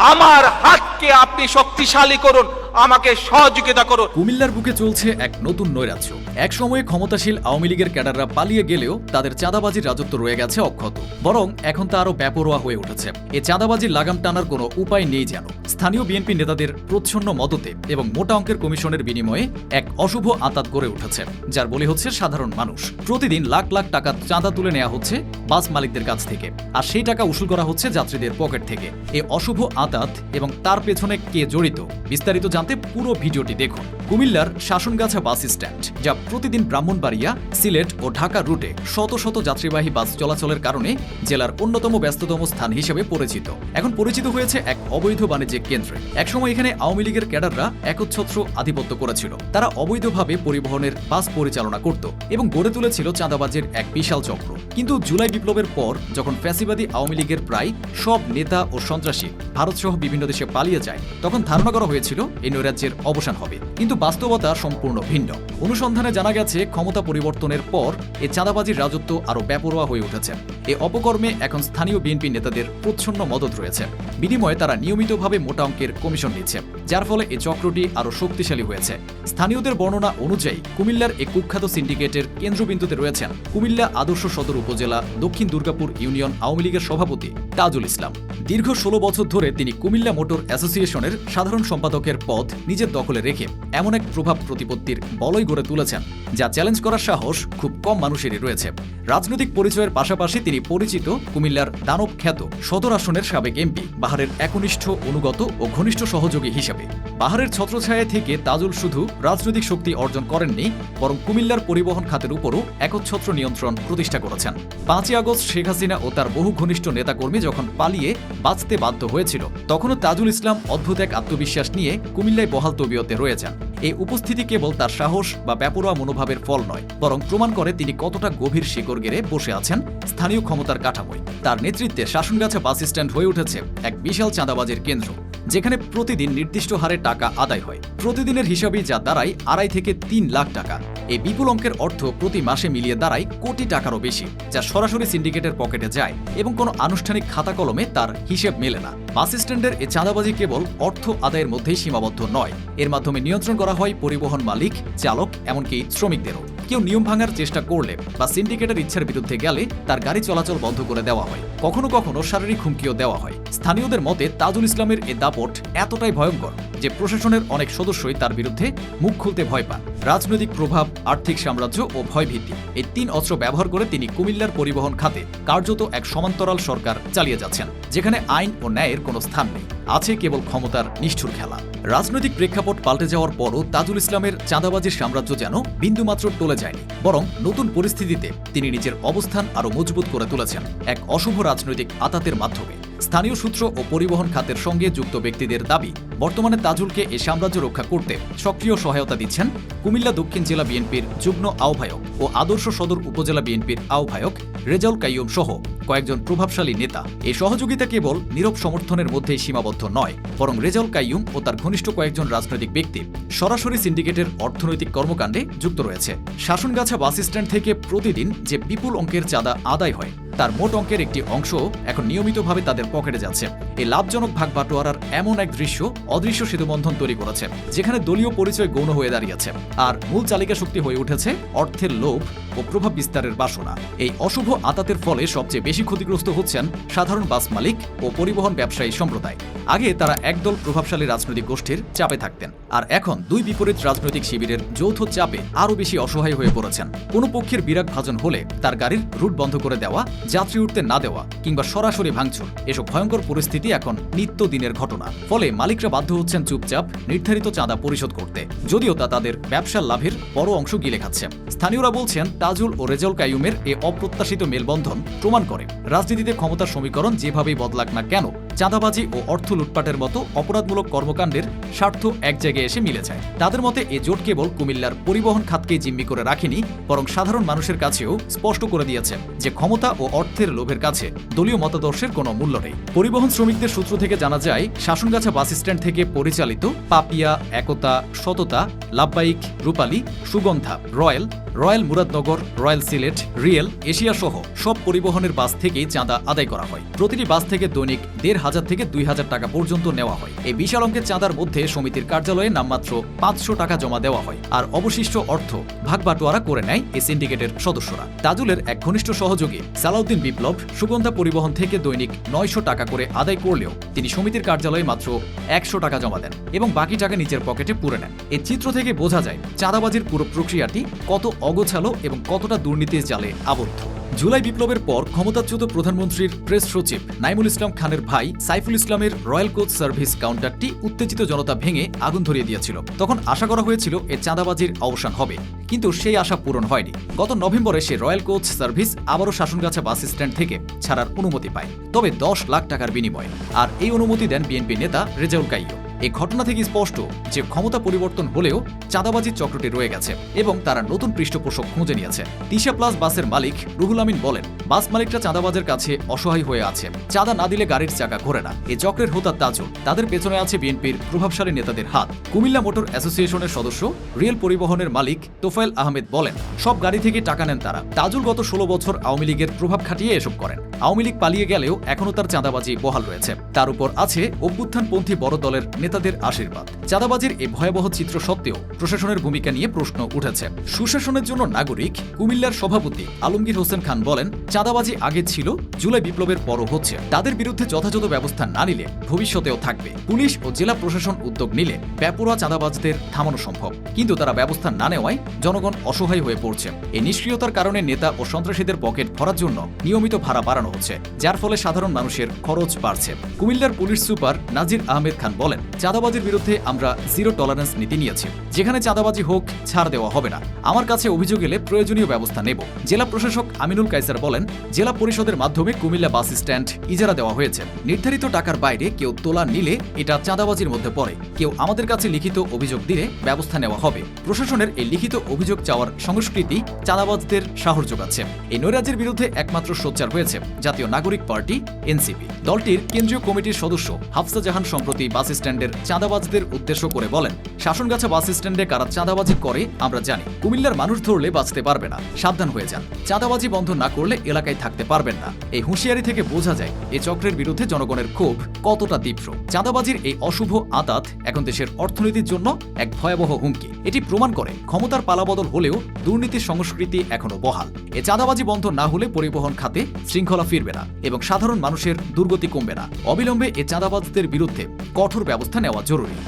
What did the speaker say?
আমার হাতকে আপনি শক্তিশালী করুন আমাকে সহযোগিতা করুন। কুমিল্লার বুকে চলছে এক নতুন নৈরাজ্য। এক সময়ে ক্ষমতাশীল আওয়ামী লীগের ক্যাডাররা পালিয়ে গেলেও তাদের চাঁদাবাজির রাজত্ব রয়ে গেছে অক্ষত। বরং এখন তা আরও ব্যাপরোয়া হয়ে উঠেছে। এ চাঁদাবাজির লাগাম টানার কোনো উপায় নেই যেন। স্থানীয় বিএনপি নেতাদের প্রচ্ছন্ন মদতে এবং মোটা অঙ্কের কমিশনের বিনিময়ে এক অশুভ আতাত গড়ে উঠেছে, যার বলি হচ্ছে সাধারণ মানুষ। প্রতিদিন লাখ লাখ টাকা চাঁদা তুলে নেওয়া হচ্ছে বাস মালিকদের কাছ থেকে। আর সেই টাকা উসুল করা হচ্ছে যাত্রীদের পকেট থেকে। এ অশুভ আতাত এবং তার পেছনে কে জড়িত, বিস্তারিত জানতে পুরো ভিডিওটি দেখুন। কুমিল্লার শাসনগাছা বাস স্ট্যান্ড, যা প্রতিদিন ব্রাহ্মণবাড়িয়া, সিলেট ও ঢাকা রুটে শত শত যাত্রীবাহী বাস চলাচলের কারণে জেলার অন্যতম ব্যস্ততম স্থান হিসেবে পরিচিত। এখন পরিচিত হয়েছে এক অবৈধ বাণিজ্যিক কেন্দ্রে। একসময় এখানে আওয়ামী লীগের ক্যাডাররা একচ্ছত্র আধিপত্য করেছিল। তারা অবৈধভাবে পরিবহনের বাস পরিচালনা করত এবং গড়ে তুলেছিল চাঁদাবাজের এক বিশাল চক্র। কিন্তু জুলাই বিপ্লবের পর যখন ফ্যাসিবাদী আওয়ামী লীগের প্রায় সব নেতা ও সন্ত্রাসী ভারতসহ বিভিন্ন দেশে পালিয়ে যায়, তখন ধারণা করা হয়েছিল এই নৈরাজ্যের অবসান হবে। কিন্তু বাস্তবতা সম্পূর্ণ ভিন্ন। অনুসন্ধানে জানা গেছে, ক্ষমতা পরিবর্তনের পর এ চাঁদাবাজির রাজত্ব আরও ব্যাপরোয়া হয়ে উঠেছে। এ অপকর্মে এখন স্থানীয় বিএনপি নেতাদের প্রচ্ছন্ন মদত রয়েছে। বিনিময়ে তারা নিয়মিতভাবে মোটা অঙ্কের কমিশন নিচ্ছে, যার ফলে এই চক্রটি আরও শক্তিশালী হয়েছে। স্থানীয়দের বর্ণনা অনুযায়ী, কুমিল্লার এই কুখ্যাত সিন্ডিকেটের কেন্দ্রবিন্দুতে রয়েছেন কুমিল্লা আদর্শ সদর উপজেলা দক্ষিণ দুর্গাপুর ইউনিয়ন আওয়ামী লীগের সভাপতি তাজুল ইসলাম। দীর্ঘ ষোলো বছর ধরে তিনি কুমিল্লা মোটর অ্যাসোসিয়েশনের সাধারণ সম্পাদকের পদ নিজের দখলে রেখে এমন এক প্রভাব প্রতিপত্তির বলয় গড়ে তুলেছেন, যা চ্যালেঞ্জ করার সাহস খুব কম মানুষেরই রয়েছে। রাজনৈতিক পরিচয়ের পাশাপাশি তিনি পরিচিত কুমিল্লার দানব খ্যাত সদর আসনের সাবেক এমপি, বাহারের একনিষ্ঠ অনুগত ও ঘনিষ্ঠ সহযোগী হিসেবে। বাহারের ছত্রছায়া থেকে তাজুল শুধু রাজনৈতিক শক্তি অর্জন করেননি, বরং কুমিল্লার পরিবহন খাতের উপরও একচ্ছত্র নিয়ন্ত্রণ প্রতিষ্ঠা করেছেন। পাঁচই আগস্ট শেখ হাসিনা ও তার বহু ঘনিষ্ঠ নেতাকর্মী যখন পালিয়ে বাঁচতে বাধ্য হয়েছিল, তখনও তাজুল ইসলাম অদ্ভুত এক আত্মবিশ্বাস নিয়ে কুমিল্লায় বহাল তবিয়তে রয়েছেন এই উপস্থিতি কেবল তার সাহস বা ব্যাপরোয়া মনোভাবের ফল নয়, বরং প্রমাণ করে তিনি কতটা গভীর শিকড় গেড়ে বসে আছেন স্থানীয় ক্ষমতার কাঠামোয়। তার নেতৃত্বে শাসনগাছা বাস স্ট্যান্ড হয়ে উঠেছে এক বিশাল চাঁদাবাজের কেন্দ্র। যেখানে প্রতিদিন নির্দিষ্ট হারে টাকা আদায় হয়। প্রতিদিনের হিসাবে যা দাঁড়ায় আড়াই থেকে তিন লাখ টাকা। এই বিপুল অঙ্কের অর্থ প্রতি মাসে মিলিয়ে দাঁড়ায় কোটি টাকারও বেশি, যা সরাসরি সিন্ডিকেটের পকেটে যায় এবং কোনো আনুষ্ঠানিক খাতা কলমে তার হিসেব মেলে না। বাস স্ট্যান্ডের এ চাঁদাবাজি কেবল অর্থ আদায়ের মধ্যেই সীমাবদ্ধ নয়। এর মাধ্যমে নিয়ন্ত্রণ করা হয় পরিবহন মালিক, চালক, এমনকি শ্রমিকদেরও। কেউ নিয়ম ভাঙার চেষ্টা করলে বা সিন্ডিকেটের ইচ্ছার বিরুদ্ধে গেলে তার গাড়ি চলাচল বন্ধ করে দেওয়া হয়। কখনো কখনো শারীরিক হুমকিও দেওয়া হয়। স্থানীয়দের মতে তাজুল ইসলামের এ দাপট এতটাই ভয়ঙ্কর যে প্রশাসনের অনেক সদস্যই তার বিরুদ্ধে মুখ খুলতে ভয় পান। রাজনৈতিক প্রভাব, আর্থিক সাম্রাজ্য ও ভয়ভীতি এই তিন অস্ত্র ব্যবহার করে তিনি কুমিল্লার পরিবহন খাতে কার্যত এক সমান্তরাল সরকার চালিয়ে যাচ্ছেন, যেখানে আইন ও ন্যায়ের কোনো স্থান নেই। আছে কেবল ক্ষমতার নিষ্ঠুর খেলা। রাজনৈতিক প্রেক্ষাপট পাল্টে যাওয়ার পরও তাজুল ইসলামের চাঁদাবাজির সাম্রাজ্য যেন বিন্দুমাত্র টলে যায়নি, বরং নতুন পরিস্থিতিতে তিনি নিজের অবস্থান আরও মজবুত করে তুলেছেন এক অশুভ রাজনৈতিক আতাতের মাধ্যমে। স্থানীয় সূত্র ও পরিবহন খাতের সঙ্গে যুক্ত ব্যক্তিদের দাবি, বর্তমানে তাজুলকে এ সাম্রাজ্য রক্ষা করতে সক্রিয় সহায়তা দিচ্ছেন কুমিল্লা দক্ষিণ জেলা বিএনপির যুগ্ম আহ্বায়ক ও আদর্শ সদর উপজেলা বিএনপির আহ্বায়ক রেজাউল কাইয়ুম সহ কয়েকজন প্রভাবশালী নেতা। এই সহযোগিতা কেবল নীরব সমর্থনের মধ্যেই সীমাবদ্ধ নয়, বরং রেজাউল কাইয়ুম ও তার ঘনিষ্ঠ কয়েকজন রাজনৈতিক ব্যক্তি সরাসরি সিন্ডিকেটের অর্থনৈতিক কর্মকাণ্ডে যুক্ত রয়েছে। শাসনগাছা বাস স্ট্যান্ড থেকে প্রতিদিন যে বিপুল অঙ্কের চাঁদা আদায় হয়, তার মোট অঙ্কের একটি অংশ এখন নিয়মিতভাবে তাদের পকেটে যাচ্ছে। এই লাভজনক ভাগ বাটোয়ারার এমন এক দৃশ্য অদৃশ্য সেতুবন্ধন তৈরি করেছে, যেখানে দলীয় পরিচয় গৌণ হয়ে দাঁড়িয়েছে। আর মূল চালিকা শক্তি হয়ে উঠেছে অর্থের লোভ ও প্রভাব বিস্তারের বাসনা। এই অশুভ আতাতের ফলে সবচেয়ে বেশি ক্ষতিগ্রস্ত হচ্ছেন সাধারণ বাস মালিক ও পরিবহন ব্যবসায়ী সম্প্রদায়। আগে তারা একদল প্রভাবশালী রাজনৈতিক গোষ্ঠীর চাপে থাকতেন আর এখন দুই বিপরীত রাজনৈতিক শিবিরের যৌথ চাপে আরও বেশি অসহায় হয়ে পড়েছেন। কোনো পক্ষের বিরাট ভাজন হলে তার গাড়ির রুট বন্ধ করে দেওয়া, যাত্রী উঠতে না দেওয়া কিংবা সরাসরি ভাঙচুর, এসব ভয়ঙ্কর পরিস্থিতি এখন নিত্যদিনের ঘটনা। ফলে মালিকরা বাধ্য হচ্ছেন চুপচাপ নির্ধারিত চাঁদা পরিশোধ করতে, যদিও তা তাদের ব্যবসার লাভের বড় অংশ গিলে খাচ্ছে। স্থানীয়রা বলছেন তাজুল ও রেজাউল কাইয়ুমের এ অপ্রত্যাশিত মেলবন্ধন প্রমাণ করে। রাজনীতিতে ক্ষমতার সমীকরণ যেভাবেই বদলাক না কেন চাঁদাবাজি ও অর্থ লুটপাটের মতো অপরাধমূলক কর্মকাণ্ডের স্বার্থ এক জায়গায় এসে মিলে যায় তাদের মতে, এ জোট কেবল কুমিল্লার পরিবহন খাতকে জিম্মি করে রাখেনি, বরং সাধারণ মানুষের কাছেও স্পষ্ট করে দিয়েছে যে ক্ষমতা ও অর্থের লোভের কাছে দলীয় মতাদর্শের কোনো মূল্য নেই। পরিবহন শ্রমিকদের সূত্র থেকে জানা যায়, শাসনগাছা বাস স্ট্যান্ড থেকে পরিচালিত Papiya, Ekota, Shotota লাভবাইক Rupali, Sugandha, royal royal Muradnagar, royal Sylhet, real, Asia সহ সব পরিবহনের বাস থেকেই চাঁদা আদায় করা হয়। প্রতিটি বাস থেকে দৈনিক দেড় হাজার থেকে দুই হাজার টাকা পর্যন্ত নেওয়া হয়। এই বিশাল অঙ্কের চাঁদার মধ্যে সমিতির কার্যালয়ে নামমাত্র পাঁচশো টাকা জমা দেওয়া হয় আর অবশিষ্ট অর্থ ভাগবাটোয়ারা করে নেয় এই সিন্ডিকেটের সদস্যরা। তাজুলের এক ঘনিষ্ঠ সহযোগী সালাউদ্দিন বিপ্লব সুগন্ধা পরিবহন থেকে দৈনিক নয়শো টাকা করে আদায় করলেও তিনি সমিতির কার্যালয়ে মাত্র একশো টাকা জমা দেন এবং বাকি টাকা নিজের পকেটে পুরে নেন। এই চিত্র থেকে বোঝা যায় চাঁদাবাজির পুরো প্রক্রিয়াটি কত অগোছালো এবং কতটা দুর্নীতির জালে আবদ্ধ। জুলাই বিপ্লবের পর ক্ষমতাচ্যুত প্রধানমন্ত্রীর প্রেস সচিব নাইমুল ইসলাম খানের ভাই সাইফুল ইসলামের রয়্যাল কোচ সার্ভিস কাউন্টারটি উত্তেজিত জনতা ভেঙে আগুন ধরিয়ে দিয়েছিল। তখন আশা করা হয়েছিল এ চাঁদাবাজির অবসান হবে, কিন্তু সেই আশা পূরণ হয়নি। গত নভেম্বরে সে রয়্যাল কোচ সার্ভিস আবারও শাসনগাছা বাস স্ট্যান্ড থেকে ছাড়ার অনুমতি পায়। তবে দশ লাখ টাকার বিনিময়ে। আর এই অনুমতি দেন বিএনপি নেতা রেজাউল কাইয়ো এই ঘটনা থেকে স্পষ্ট যে ক্ষমতা পরিবর্তন হলেও চাঁদাবাজির চক্রটি রয়ে গেছে এবং তারা নতুন পৃষ্ঠপোষক খুঁজে নিয়েছে। তিশা প্লাস বাসের মালিক রুহুল আমিন বলেন, বাস মালিকরা চাঁদাবাজের কাছে অসহায় হয়ে আছে। চাঁদা না দিলে গাড়ির চাকা ঘোরে না। এই চক্রের হোতা তাজুল। তাদের পেছনে আছে বিএনপির প্রভাবশালী নেতাদের হাত। কুমিল্লা মোটর অ্যাসোসিয়েশনের সদস্য রিয়েল পরিবহনের মালিক তোফায়েল আহমেদ বলেন, সব গাড়ি থেকে টাকা নেন তারা। তাজুল গত ষোলো বছর আওয়ামী লীগের প্রভাব খাটিয়ে এসব করেন। আওয়ামী লীগ পালিয়ে গেলেও এখনও তার চাঁদাবাজি বহাল রয়েছে। তার উপর আছে অভ্যুত্থানপন্থী বড় দলের নেতাদের আশীর্বাদ। চাঁদাবাজির এই ভয়াবহ চিত্র সত্ত্বেও প্রশাসনের ভূমিকা নিয়ে প্রশ্ন উঠেছে। সুশাসনের জন্য নাগরিক, কুমিল্লার সভাপতি আলমগীর হোসেন খান বলেন, চাঁদাবাজি আগে ছিল, জুলাই বিপ্লবের পরও হচ্ছে। তাদের বিরুদ্ধে যথাযথ ব্যবস্থা না নিলে ভবিষ্যতেও থাকবে। পুলিশ ও জেলা প্রশাসন উদ্যোগ নিলে বেপরোয়া চাঁদাবাজদের থামানো সম্ভব। কিন্তু তারা ব্যবস্থা না নেওয়ায় জনগণ অসহায় হয়ে পড়ছে। এই নিষ্ক্রিয়তার কারণে নেতা ও সন্ত্রাসীদের পকেট ভরার জন্য নিয়মিত ভাড়া বাড়ানো হচ্ছে, যার ফলে সাধারণ মানুষের খরচ বাড়ছে। কুমিল্লার পুলিশ সুপার নাজির আহমেদ খান বলেন, চাঁদাবাজির বিরুদ্ধে আমরা জিরো টলারেন্স নীতি নিয়েছি। যেখানে চাঁদাবাজি হোক, ছাড় দেওয়া হবে না। আমার কাছে অভিযোগ এলে প্রয়োজনীয় ব্যবস্থা নেব। জেলা প্রশাসক আমিনুল কাইসার বলেন, জেলা পরিষদের মাধ্যমে কুমিল্লা বাস স্ট্যান্ড ইজারা দেওয়া হয়েছে। নির্ধারিত টাকার বাইরে কেউ তোলা নিলে এটা চাঁদাবাজির মধ্যে পড়ে। কেউ আমাদের কাছে লিখিত অভিযোগ দিলে ব্যবস্থা নেওয়া হবে। প্রশাসনের এই লিখিত অভিযোগ চাওয়ার সংস্কৃতি চাঁদাবাজদের সাহস যোগাচ্ছে। এই নৈরাজ্যের বিরুদ্ধে একমাত্র সোচ্চার হয়েছে। জাতীয় নাগরিক পার্টি, এনসিপি। দলটির কেন্দ্রীয় কমিটির সদস্য হাফসা জাহান সম্প্রতি বাস স্ট্যান্ডের চাঁদাবাজদের উদ্দেশ্য করে বলেন শাসনগাছা বাস স্ট্যান্ডে কারা চাঁদাবাজি করে, আমরা জানি। কুমিল্লার মানুষ ধরলে বাঁচতে পারবে না। সাবধান হয়ে যান। চাঁদাবাজি বন্ধ না করলে এলাকায় থাকতে পারবেন না। এই হুঁশিয়ারি থেকে বোঝা যায় এই চক্রের বিরুদ্ধে জনগণের ক্ষোভ কতটা তীব্র। চাঁদাবাজির এই অশুভ আতাত এখন দেশের অর্থনীতির জন্য এক ভয়াবহ হুমকি। এটি প্রমাণ করে ক্ষমতার পালাবদল হলেও দুর্নীতির সংস্কৃতি এখনও বহাল। এ চাঁদাবাজি বন্ধ না হলে পরিবহন খাতে শৃঙ্খলা ফিরবে না এবং সাধারণ মানুষের দুর্গতি কমবে না। অবিলম্বে এ চাঁদাবাজদের বিরুদ্ধে কঠোর ব্যবস্থা নেওয়া জরুরি।